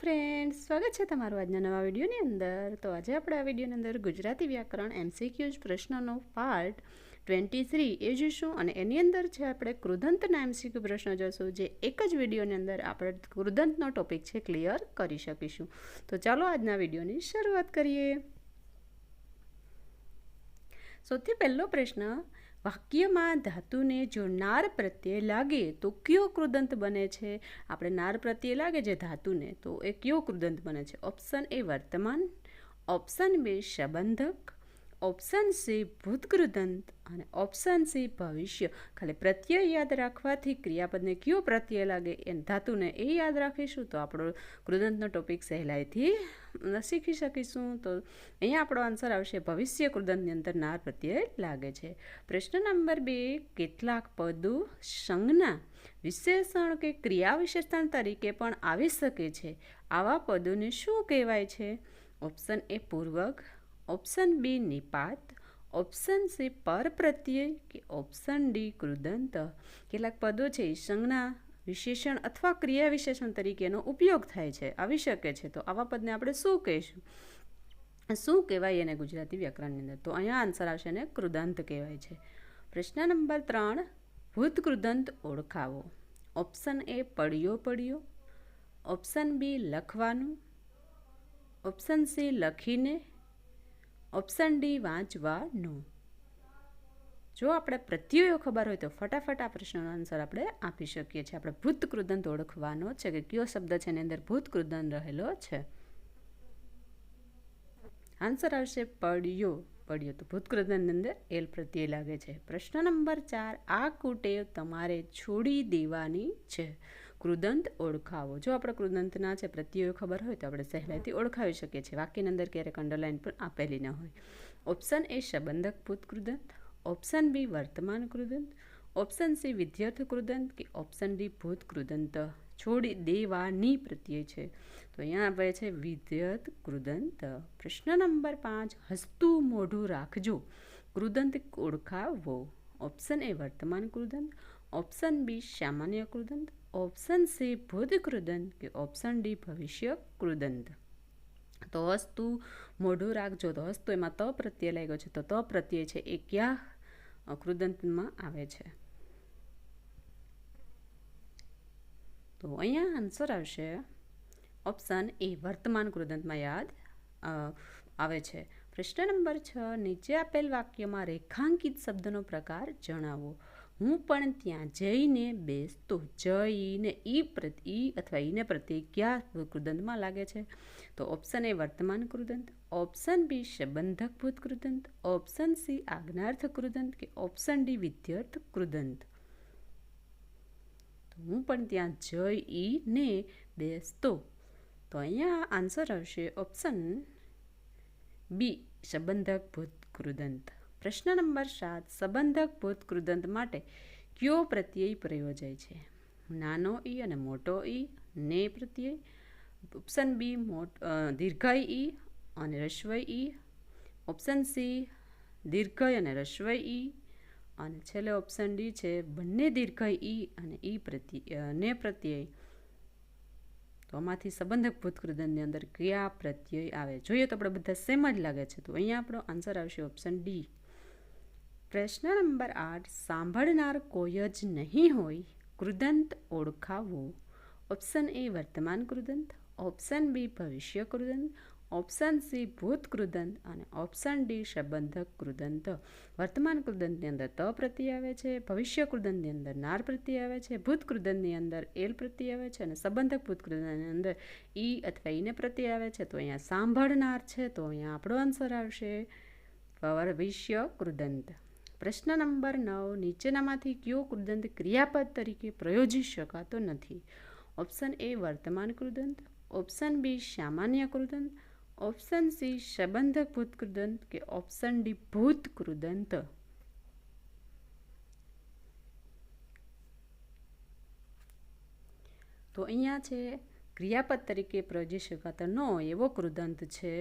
Friends સ્વાગત છે તમારું આજના નવા વિડીયોની અંદર. તો આજે આપણે આ વિડીયોની અંદર ગુજરાતી વ્યાકરણ એમસીક્યુઝ પ્રશ્નનો પાર્ટ ટ્વેન્ટી થ્રી એ જોઈશું અને એની અંદર છે આપણે કૃદંતના એમસીક્યુ પ્રશ્નો જોઈશું, જે એક જ વિડીયોની અંદર આપણે કૃદંતનો ટોપિક છે ક્લિયર કરી શકીશું. તો ચાલો આજના વિડીયોની શરૂઆત કરીએ. સૌથી પહેલો પ્રશ્ન, વાક્યમાં ધાતુને જો નાર પ્રત્યે લાગે તો કયો કૃદંત બને છે? આપણે નાર પ્રત્યે લાગે છે ધાતુને, તો એ કયો કૃદંત બને છે? ઓપ્શન એ વર્તમાન ઓપ્શન બે સંબંધક ઓપ્શન સી ભૂતકૃદંત અને ઓપ્શન સી ભવિષ્ય. ખાલી પ્રત્યય યાદ રાખવાથી ક્રિયાપદને કયો પ્રત્યય લાગે એ ધાતુને એ યાદ રાખીશું. તો આપણો કૃદંતનો ટોપિક સહેલાઈથી શીખી શકીશું. તો અહીંયા આપણો આન્સર આવશે, ભવિષ્ય કૃદંતની અંદર નાર પ્રત્યય લાગે છે. પ્રશ્ન નંબર બે, કેટલાક પદો સંજ્ઞા વિશેષણ કે ક્રિયા વિશેષણ તરીકે પણ આવી શકે છે. આવા પદોને શું કહેવાય છે? ઓપ્શન એ પૂર્વક. ઓપ્શન બી નિપાત. ઓપ્શન સી પર પ્રત્યય કે ઓપ્શન ડી કૃદંત. કેટલાક પદો છે સંજ્ઞા વિશેષણ અથવા ક્રિયા વિશેષણ તરીકેનો ઉપયોગ થાય છે. આવી શકે છે. તો આવા પદને આપણે શું કહીશું? શું કહેવાય એને ગુજરાતી વ્યાકરણની અંદર? તો અહીંયા આન્સર આવશે ને કૃદંત કહેવાય છે. પ્રશ્ન નંબર ત્રણ, ભૂત કૃદંત ઓળખાવો. ઓપ્શન એ પડ્યો પડ્યો. ઓપ્શન બી લખવાનું. ઓપ્શન સી લખીને ઓપ્શન ડી વાંચવાનો જો આપણે પ્રત્યયો ખબર હોય તો ફટાફટ આ પ્રશ્નનો આન્સર આપણે આપી શકીએ છીએ. આપણે ભૂતકૃદંત ઓળખવાનો છે કે કયો શબ્દ છે એની અંદર ભૂતકૃદંત રહેલો છે. આન્સર આવશે પડ્યો. પડ્યો તો ભૂતકૃદંતની અંદર એલ પ્રત્યય લાગે છે. પ્રશ્ન નંબર ચાર, આ કુટેવ તમારે છોડી દેવાની છે. કૃદંત ઓળખાવો. જો આપણે કૃદંતના છે પ્રત્યયો ખબર હોય તો આપણે સહેલાઈથી ઓળખાવી શકીએ છીએ. વાક્યની અંદર ક્યારેક અંડરલાઇન પણ આપેલી ન હોય. ઓપ્શન એ સંબંધક ભૂત કૃદંત ઓપ્શન બી વર્તમાન કૃદંત ઓપ્શન સી વિદ્યાર્થ કૃદંત કે ઓપ્શન ડી ભૂત કૃદંત છોડી દેવાની પ્રત્યય છે. તો અહીંયા આપે છે વિદ્યત કૃદંત પ્રશ્ન નંબર પાંચ, હસતું મોઢું રાખજો. કૃદંત ઓળખાવો. ઓપ્શન એ વર્તમાન કૃદંત ઓપ્શન બી સામાન્ય કૃદંત ઓપ્શન સી ભૂત કૃદંત કે ઓપ્શન ડી ભવિષ્ય કૃદંત તો વસ્તુ મોઢું રાખજો તો વસ્તુ એમાં ત પ્રત્યય લાગ્યો છે તો ત પ્રત્યય છે એ ક્યાં કૃદંતમાં આવે છે તો અહીંયા આન્સર આવશે ઓપ્શન એ વર્તમાન કૃદંતમાં યાદ આવે છે પ્રશ્ન નંબર છ નીચે આપેલ વાક્યમાં રેખાંકિત શબ્દનો પ્રકાર જણાવો હું પણ ત્યાં જઈને બેસતો જઈને ઈ પ્રત, ઈ અથવા ઈને પ્રત્યે ક્યાં કૃદંતમાં લાગે છે? તો ઓપ્શન એ વર્તમાન કૃદંત ઓપ્શન બી સંબંધક ભૂત કૃદંત ઓપ્શન સી આજ્ઞાર્થ કૃદંત કે ઓપ્શન ડી વિદ્યાર્થ કૃદંત. તો હું પણ ત્યાં જઈને બેસતો. તો અહીંયા આન્સર આવશે ઓપ્શન બી સંબંધક ભૂત કૃદંત. પ્રશ્ન નંબર સાત, સંબંધક ભૂત કૃદંત માટે કયો પ્રત્યય પ્રયોજાય છે? નાનો ઈ અને મોટો ઈ, ને પ્રત્યય, ઓપ્શન બી મોટ દીર્ઘય ઈ અને રસ્વય ઈ, ઓપ્શન સી દીર્ઘય અને રસ્વય ઈ, અને છેલ્લે ઓપ્શન ડી છે બંને દીર્ઘય ઈ અને ઈ પ્રત્યય ને પ્રત્યય. તો આમાંથી સંબંધક ભૂતકૃદનની અંદર કયા પ્રત્યય આવે? જોઈએ તો આપણે બધા સેમ જ લાગે છે. તો અહીંયા આપણો આન્સર આવશે ઓપ્શન ડી. પ્રશ્ન નંબર આઠ, સાંભળનાર કોઈ જ નહીં હોય, કૃદંત ઓળખાવો. ઓપ્શન એ વર્તમાન કૃદંત. ઓપ્શન બી ભવિષ્ય કૃદંત. ઓપ્શન સી ભૂત કૃદંત. અને ઓપ્શન ડી સંબંધક કૃદંત. વર્તમાન કૃદંતની અંદર ત પ્રત્યય આવે છે, ભવિષ્ય કૃદંતની અંદર નાર પ્રત્યય આવે છે, ભૂત કૃદંતની અંદર એલ પ્રત્યય આવે છે, અને સંબંધક ભૂત કૃદંતની અંદર ઈ અથવા ઈને પ્રત્યય આવે છે. તો અહીંયા સાંભળનાર છે, તો અહીંયા આપણો આન્સર આવશે. ભવિષ્ય કૃદંત. પ્રશ્ન નંબર નવ, નીચેનામાંથી કયો કૃદંત ક્રિયાપદ તરીકે પ્રયોજી શકાતો નથી? ઓપ્શન એ વર્તમાન કૃદંત, ઓપ્શન બી સામાન્ય કૃદંત, ઓપ્શન સી સંબંધક ભૂત કૃદંત કે ઓપ્શન ડી ભૂત કૃદંત. તો અહીંયા છે, ક્રિયાપદ તરીકે પ્રયોજી શકાતો ન એવો કૃદંત છે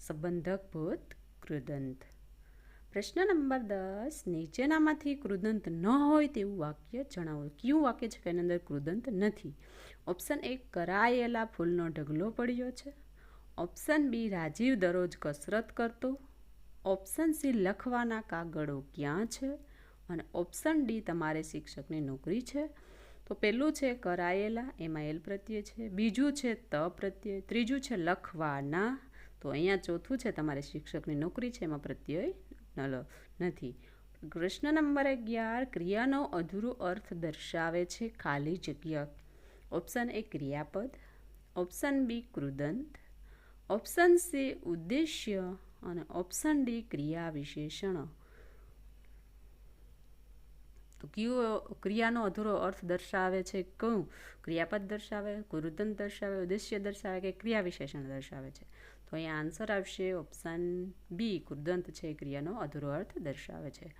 સંબંધક ભૂત કૃદંત. પ્રશ્ન નંબર દસ, નીચેનામાંથી કૃદંત ન હોય તેવું વાક્ય જણાવો. કયું વાક્ય છે? કે એની અંદર કૃદંત નથી. ઓપ્શન એ કરાયેલા ફૂલનો ઢગલો પડ્યો છે. ઓપ્શન બી, રાજીવ દરરોજ કસરત કરતો. ઓપ્શન સી, લખવાના કાગળો ક્યાં છે? અને ઓપ્શન ડી, તમારે શિક્ષકની નોકરી છે. તો પહેલું છે કરાયેલા, એમાં એલ પ્રત્યે છે. બીજું છે ત પ્રત્યય. ત્રીજું છે લખવાના. તો અહીંયા ચોથું છે તમારે શિક્ષકની નોકરી છે, એમાં પ્રત્યય નથી. પ્રશ્ન નંબર અગિયાર ક્રિયાનો અધૂરો અર્થ દર્શાવે છે ખાલી જગ્યા. ઓપ્શન એ ક્રિયાપદ, ઓપ્શન બી કૃદંત, ઓપ્શન સી ઉદ્દેશ્ય અને ઓપ્શન ડી ક્રિયા વિશેષણ તો કયો ક્રિયાનો અધૂરો અર્થ દર્શાવે છે કયું? ક્રિયાપદ દર્શાવે કુરુદંત દર્શાવે, ઉદ્દેશ્ય દર્શાવે કે ક્રિયા વિશેષણ દર્શાવે છે? તો અહીંયા આન્સર આવશે ઓપ્શન બી કૃદંત છે, ક્રિયાનો અધૂરો અર્થ દર્શાવે છે.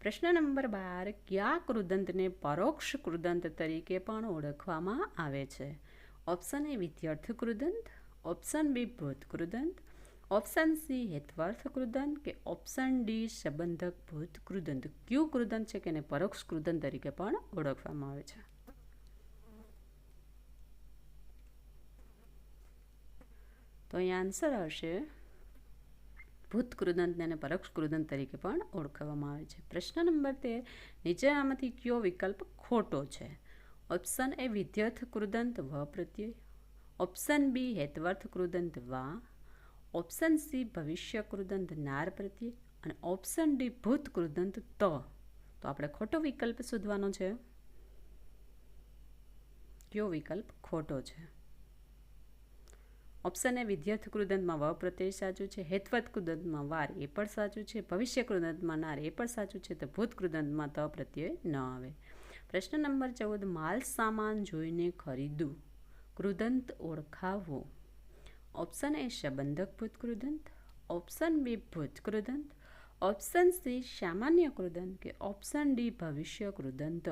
પ્રશ્ન નંબર બાર, કયા કૃદંતને પરોક્ષ કૃદંત તરીકે પણ ઓળખવામાં આવે છે? ઓપ્શન એ વિદ્યાર્થી કૃદંત ઓપ્શન બી ભૂત કૃદંત ઓપ્શન સી હેતવર્થ કૃદંત કે ઓપ્શન ડી સંબંધક ભૂત કૃદંત ક્યુ કૃદંત છે કે એને પરોક્ષ કૃદન તરીકે પણ ઓળખવામાં આવે છે. તો અહીં આન્સર આવશે. ભૂત કૃદંતને અને પરોક્ષ કૃદંત તરીકે પણ ઓળખવામાં આવે છે. પ્રશ્ન નંબર તેર નીચે આમાંથી કયો વિકલ્પ ખોટો છે? ઓપ્શન એ વિદ્યાર્થ કૃદંત વ પ્રત્યય. ઓપ્શન બી હેતવર્થ કૃદંત વા. ઓપ્શન સી ભવિષ્ય કૃદંત નાર પ્રત્યે અને ઓપ્શન ડી ભૂત કૃદંત ત તો આપણે ખોટો વિકલ્પ શોધવાનો છે. કયો વિકલ્પ? ખોટો છે. ઓપ્શન એ વિદ્યાર્થ કૃદંતમાં વ પ્રત્યય સાચું છે, હેતવત કૃદંતમાં વાર એ પણ સાચું છે, ભવિષ્ય કૃદંતમાં નાર એ પણ સાચું છે, તો ભૂત કૃદંતમાં ત પ્રત્યય ન આવે. પ્રશ્ન નંબર ચૌદ, માલ સામાન જોઈને ખરીદવું. કૃદંત ઓળખાવો. ઓપ્શન એ સંબંધક ભૂત કૃદંત ઓપ્શન બી ભૂત કૃદંત ઓપ્શન સી સામાન્ય કૃદંત કે ઓપ્શન ડી ભવિષ્ય કૃદંત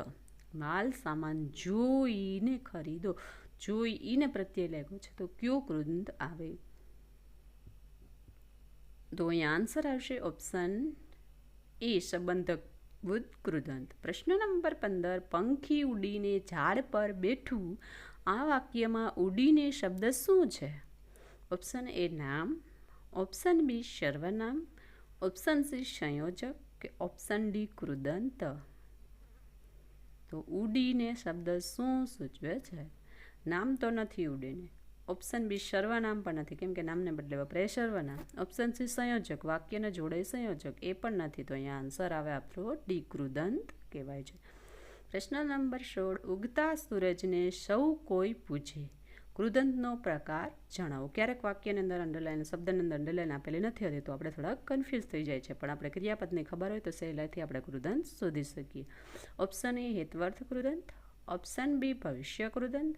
માલ સામાન જોઈને ખરીદો જોઈને પ્રત્યે લાગ્યો છે તો કયો કૃદંત આવે તો અહીંયા આન્સર આવશે ઓપ્શન એ સંબંધક બુદ્ધ કૃદંત પ્રશ્ન નંબર પંદર પંખી ઉડીને ઝાડ પર બેઠું આ વાક્યમાં ઉડીને શબ્દ શું છે ઓપ્શન એ નામ. ઓપ્શન બી સર્વનામ ઓપ્શન સી સંયોજક કે ઓપ્શન ડી કૃદંત. તો ઉડીને શબ્દ શું સૂચવે છે? નામ તો નથી ઉડીને. ઓપ્શન બી સર્વનામ પણ નથી. કેમ કે નામને બદલે વપરાય સર્વનામ ઓપ્શન સી સંયોજક. વાક્યને જોડે સંયોજક. એ પણ નથી. તો અહીંયા આન્સર આવે આપણો ડી કૃદંત કહેવાય છે. પ્રશ્ન નંબર સોળ. ઉગતા સૂરજને સૌ કોઈ પૂછે. કૃદંતનો પ્રકાર જણાવો. ક્યારેક વાક્યની અંદર અંડરલાઈન શબ્દની અંદર અંડરલાઈન આપેલી નથી હોતી, તો આપણે થોડાક કન્ફ્યુઝ થઈ જાય છે. પણ આપણે ક્રિયાપદની ખબર હોય તો સહેલાઈથી આપણે કૃદંત શોધી શકીએ. ઓપ્શન એ હેતવર્થ કૃદંત ઓપ્શન બી ભવિષ્ય કૃદંત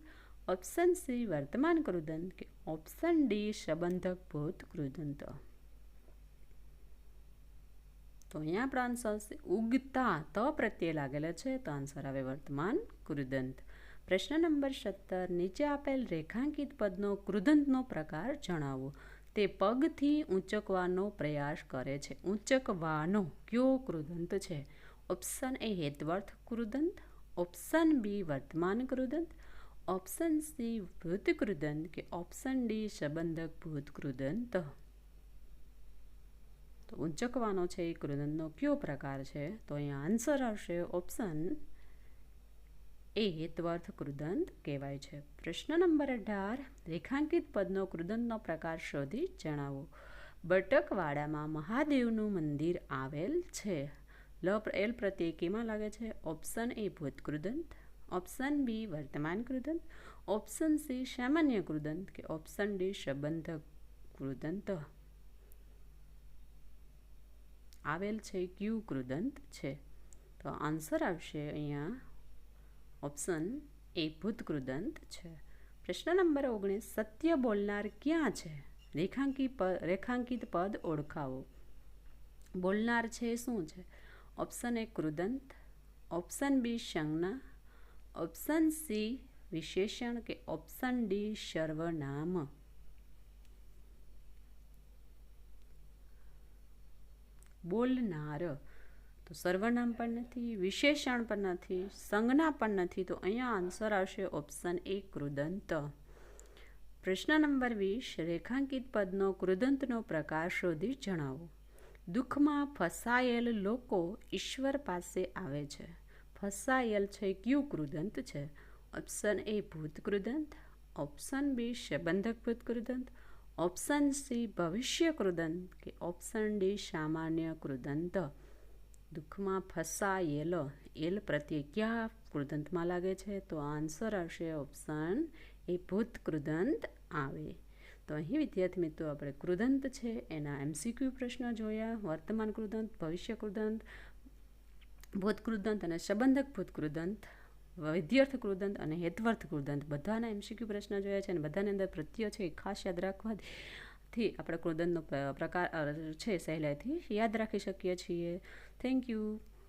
ઓપ્શન સી વર્તમાન કૃદંત કે ઓપ્શન ડી સંબંધક ભૂત કૃદંત તો અહીંયા આપણો આન્સર ઉગતા ત પ્રત્યે લાગેલા છે. તો આન્સર આવે વર્તમાન કૃદંત પ્રશ્ન નંબર સત્તર, નીચે આપેલ રેખાંકિત પદનો કૃદંતનો પ્રકાર જણાવો. તે પગથી ઊંચકવાનો પ્રયાસ કરે છે. ઊંચકવાનો કયો કૃદંત છે? ઓપ્શન એ હેતવર્થ કૃદંત ઓપ્શન બી વર્તમાન કૃદંત ઓપ્શન સી ભૂત કૃદંત કે ઓપ્શન ડી સંબંધક ભૂત કૃદંત તો ઊંચકવાનો છે એ કૃદંતનો કયો પ્રકાર છે? તો અહીંયા આન્સર આવશે ઓપ્શન એ હેતવર્થ કૃદંત કહેવાય છે. પ્રશ્ન નંબર અઢાર, રેખાંકિત પદનો કૃદંતનો પ્રકાર શોધી જણાવો. બટકવાડામાં મહાદેવનું મંદિર આવેલ છે. લ એલ પ્રત્યે કેમાં લાગે છે? ઓપ્શન એ ભૂત કૃદંત, ઓપ્શન બી વર્તમાન કૃદંત, ઓપ્શન સી સામાન્ય કૃદંત કે ઓપ્શન ડી સંબંધ કૃદંત. આવેલ છે ક્યુ કૃદંત છે. તો આન્સર આવશે અહીંયા ઓપ્શન એ ભૂતકૃદંત છે. પ્રશ્ન નંબર ઓગણીસ, સત્ય બોલનાર ક્યાં છે? રેખાંકિત પદ રેખાંકિત પદ ઓળખાવો. બોલનાર છે શું છે? ઓપ્શન એ કૃદંત, ઓપ્શન બી સંજ્ઞા ઓપ્શન સી વિશેષણ કે ઓપ્શન ડી સર્વનામ બોલનાર તો સર્વનામ પણ નથી, વિશેષણ પણ નથી, સંજ્ઞા પણ નથી, તો અહીંયા આન્સર આવશે ઓપ્શન એ કૃદંત. પ્રશ્ન નંબર વીસ, રેખાંકિત પદનો કૃદંતનો પ્રકાર શોધી જણાવો. દુઃખમાં ફસાયેલ લોકો ઈશ્વર પાસે આવે છે. ફસાયેલ છે ક્યુ કૃદંત છે? ઓપ્શન એ ભૂત કૃદંત ઓપ્શન બી શબંધક ભૂત કૃદંત ઓપ્શન સી ભવિષ્ય કૃદંત કે ઓપ્શન ડી સામાન્ય કૃદંત. દુઃખમાં ફસાયેલ, એલ પ્રત્યે ક્યાં કૃદંતમાં લાગે છે? તો આન્સર આવશે ઓપ્શન એ ભૂત કૃદંત આવે. તો અહીં વિદ્યાર્થી મિત્રો આપણે કૃદંત છે, એના એમસીક્યુ પ્રશ્ન જોયા, વર્તમાન કૃદંત ભવિષ્ય કૃદંત ભૂત કૃદંત અને સંબંધક ભૂત કૃદંત વૈદ્યર્થ કૃદંત અને હેતવર્થ કૃદંત બધાના એમસીક્યુ પ્રશ્ન જોયા છે અને બધાની અંદર પ્રત્યય છે એ ખાસ યાદ રાખવાથી આપણે ક્રોદનનો પ્રકાર છે સહેલાઈથી યાદ રાખી શકીએ છીએ. Thank you